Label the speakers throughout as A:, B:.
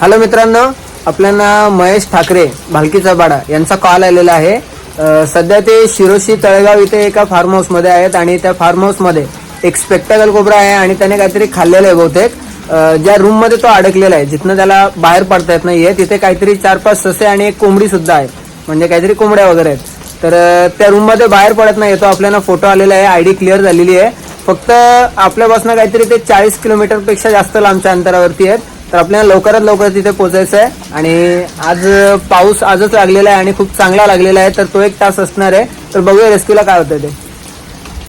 A: Hello मित्रांनो आपल्याला महेश ठाकरे भालकीचा बाडा यांचा कॉल आलेला आहे. सध्या ते शिरोशी तळेगाव इथे एका फार्म हाऊसमध्ये आहेत आणि त्या फार्म हाऊसमध्ये एक स्पेक्टकल कोबरा आहे आणि त्याने काहीतरी खाल्लेलं आहे बहुतेक. ज्या रूममध्ये तो अडकलेला आहे जिथनं त्याला बाहेर पडता येत नाहीये तिथे काहीतरी चार पाच ससे आणि एक कोंबडी सुद्धा आहे म्हणजे काहीतरी कोंबड्या वगैरे आहेत. तर त्या रूममध्ये बाहेर पडत नाही तो आपल्याला फोटो आलेला आहे आयडी क्लिअर झालेली आहे. फक्त आपल्यापासून काहीतरी ते चाळीस किलोमीटरपेक्षा जास्त लांबच्या अंतरावरती आहेत. तर आपल्याला लवकरात लवकर तिथे पोहोचायचं आहे आणि आज पाऊस आजच लागलेला आहे आणि खूप चांगला लागलेला आहे तर तो एक तास असणार आहे. तर बघूया रेस्क्यूला काय होतं ते.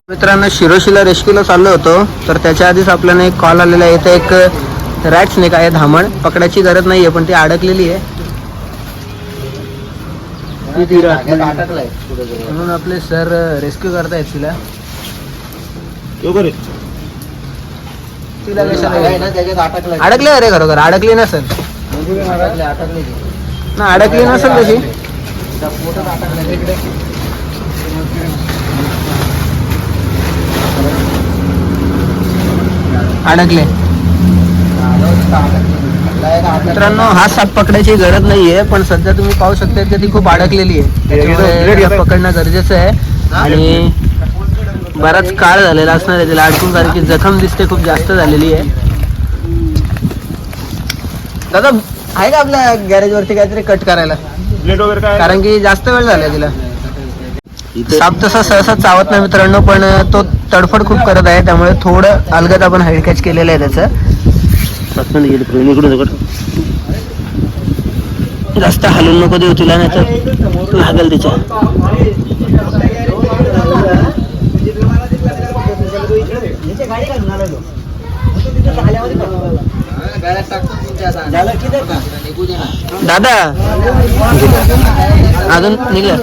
A: मित्रांनो शिरोशीला रेस्क्यूला चाललो होतो तर त्याच्या आधीच आपल्याला एक कॉल आलेला आहे. इथे एक रॅट स्नेक आहे धामण. पकडायची गरज नाहीये पण ती अडकलेली आहे. म्हणून आपले सर रेस्क्यू करतायत तिला. तिला कशाला अडकले. अरे खरोखर अडकली नसेल. ना अडकली नसेल तशी. अडकले. मित्रांनो हा साप पकडायची गरज नाहीये पण सध्या तुम्ही पाहू शकता की ती खूप अडकलेली आहे. त्याच्यामुळे पकडणं गरजेचं आहे. आणि बराच काळ झालेला असणार आहे. तिला अडकून कारण की जखम दिसते खूप जास्त झालेली आहे. दादा आहे का आपल्या गॅरेज वरती काहीतरी कट करायला?
B: ब्लेड वगैरे काय?
A: कारण की जास्त वेळ झाला तिला. साप तसा सहसा चावत नाही मित्रांनो पण तो तडफड खूप करत आहे. त्यामुळे थोडं अलगद आपण हाईड कॅच केलेलं आहे त्याचं. जास्त हलून नको देऊ तिला नाही तर लागेल तिच्या. दादा. अजून निघलं.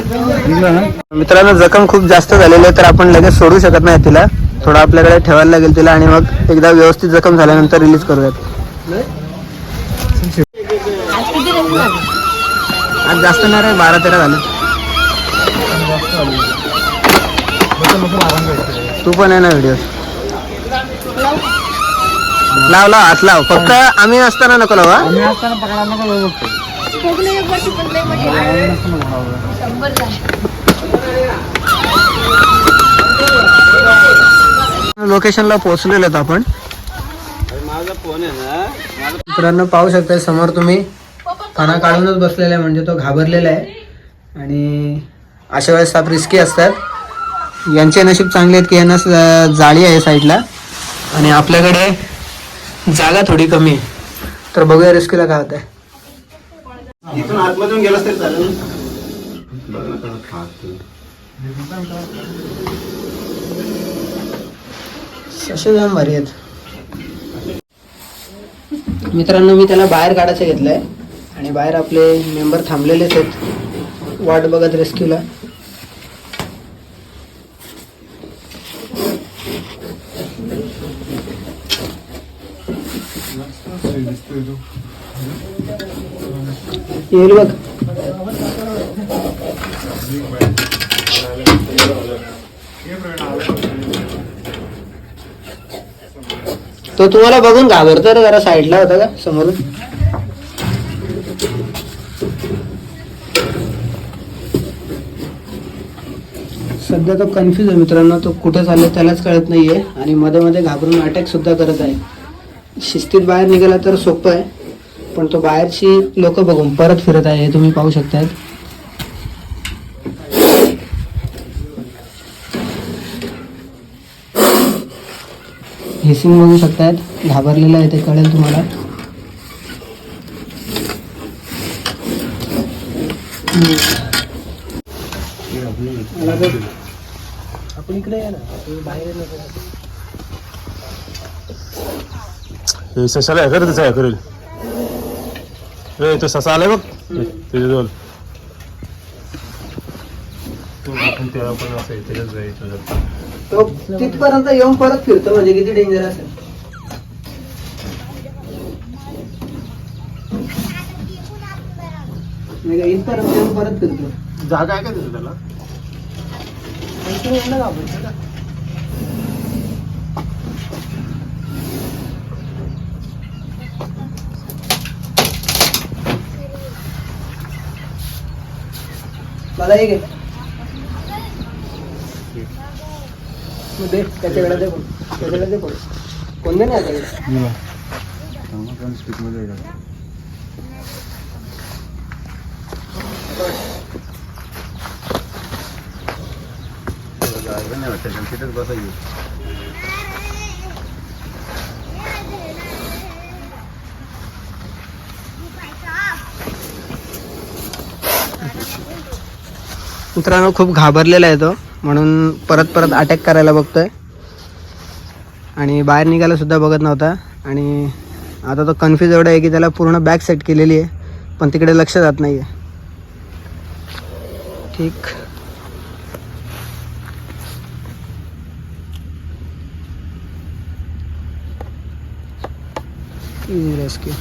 A: मित्रांनो जखम खूप जास्त झालेली आहे तर आपण लगेच सोडू शकत नाही तिला. थोडं आपल्याकडे ठेवायला लागेल तिला आणि मग एकदा व्यवस्थित जखम झाल्यानंतर रिलीज करूयात. आज जास्त नाही रे बारा तेरा झालं. तू पण आहे ना व्हिडिओ लाव लाव हात लाव. फक्त आम्ही असताना नको लावा लोकेशनला पोहोचलेलो आहेत आपण. मित्रांनो पाहू शकता समोर तुम्ही खाना काढूनच बसलेला आहे म्हणजे तो घाबरलेला आहे. आणि अशा वेळेस साप रिस्की असतात. यांचे नशीब चांगले आहेत की यांना जाळी आहे साईडला. आणि आपल्याकडे जागा थोडी कमी आहे. तर बघूया रिस्कीला काय होत आहे
B: इथून आतमधून गेलास तरी चालेल
A: असे जाम भारी आहेत. मित्रांनो मी त्याला बाहेर काढायचं घेतलंय. आणि बाहेर आपले मेंबर थांबलेलेच आहेत. वाट बघत रेस्क्यूला. येईल बघ. तो तुम्हाला बघून घाबरतो रे जरा साईडला होता का समोरून? सध्या तो कन्फ्यूज आहे मित्रांनो. तो कुठे चालला त्यालाच कळत नाही आहे आणि मध्ये मध्ये घाबरून अटॅक सुद्धा करत आहे. शिस्तीत बाहेर निघाला तर सोपं आहे. पण तो बाहेरची लोक बघून परत फिरत आहे हे तुम्ही पाहू शकतायत. हेसिंग बघू शकतायत. घाबरलेलं आहे ते कळेल तुम्हाला. आपण इकडे या ना तुम्ही बाहेर येऊ
B: हे सशाला हे कर त्याचा करेल ए तो ससा आलाय बघ त्याच्याजवळ आपण तेव्हा पण असं त्याच्यात जायचं
A: तो तिथपर्यंत येऊन परत फिरतो म्हणजे किती डेंजर असेल नाही का, इथपर्यंत येऊन परत फिरतो
B: जागा आहे का त्याचं त्याला
A: देख त्याच्याकडे देखो कोण त्याच्याकडे दे मित्रांनो खूप घाबरलेला आहे तो म्हणून परत परत अटॅक करायला बघतोय. आणि बाहेर निघायला सुद्धा बघत नव्हता. आणि आता तो कन्फ्यूज एवढा आहे की त्याला पूर्ण बॅग सेट केलेली आहे पण तिकडे लक्ष जात नाही आहे ठीक. रेस्क्यू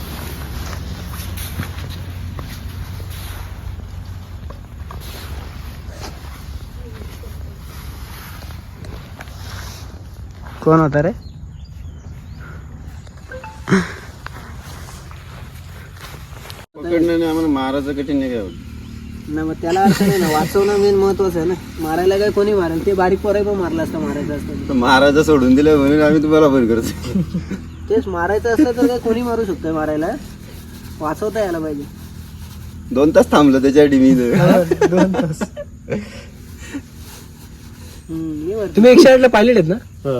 A: कोण होता रे
C: पकडण्याने आम्हाला महाराज कठीण नाही काय.
A: नाही मग त्याला अर्थ नाही ना वाचवणं मेन महत्वाचं आहे ना. मारायला काय कोणी मारेल? ते बारीक पोराय पण मारला असता मारायचं असतं.
C: महाराजा सोडून दिलं म्हणून आम्ही तुम्हाला फोन करतो
A: तेच मारायचं असलं तर काय कोणी मारू शकतोय मारायला? वाचवता यायला पाहिजे.
C: दोन तास थांबलो त्याच्यासाठी मी इथं.
A: हम्म, ये वरती.
D: तुम्ही एकशे आठला पायलट आहेत ना?
B: हा.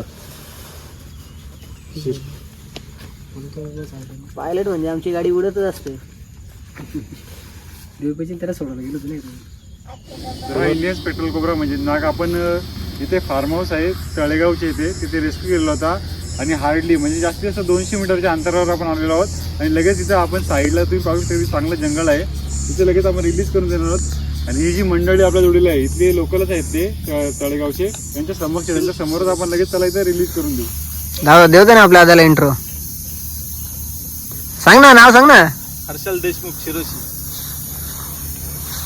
A: पायलट म्हणजे आमची गाडी उडतच असते.
D: देवपेची त्याला सोडायला गेलो तुम्ही
E: तर इंडियन्स पेट्रोल कोबरा म्हणजे नाग आपण अ, इथे फार्म हाऊस आहे तळेगावच्या इथे तिथे रेस्क्यू केलेला होता. आणि हार्डली म्हणजे जास्तीत जास्त दोनशे मीटरच्या अंतरावर आपण आलेलो आहोत. आणि लगेच इथं आपण साईडला तुम्ही पाहू शकता चांगलं जंगल आहे. तिथे लगेच आपण रिलीज करून देणार आहोत. आणि ही जी मंडळी आपल्या जोडीला आहे इथले लोकलच आहेत ते तळेगावचे. त्यांच्या समक्ष त्यांच्या समोरच आपण लगेच त्याला इथे रिलीज करून देऊ.
A: दादा देऊ ना आपल्या आदाला इंट्रो सांग ना नाव सांग ना.
C: हर्षल देशमुख शिरोशी.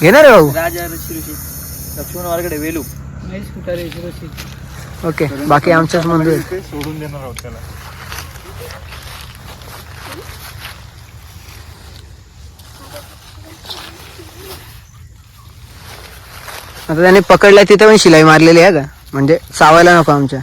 A: घेणार रे भाऊ?
C: राजा शिरोशी. लक्ष्मण वारकडे वेलू.
D: महेश कुठारे शिरोशी.
A: ओके बाकी आमच्याच मंदिर.
E: ते सोडून देणार आहोत त्याला.
A: आता त्याने पकडल्या तिथे पण शिलाई मारलेली आहे का? म्हणजे चावायला नको आमच्या.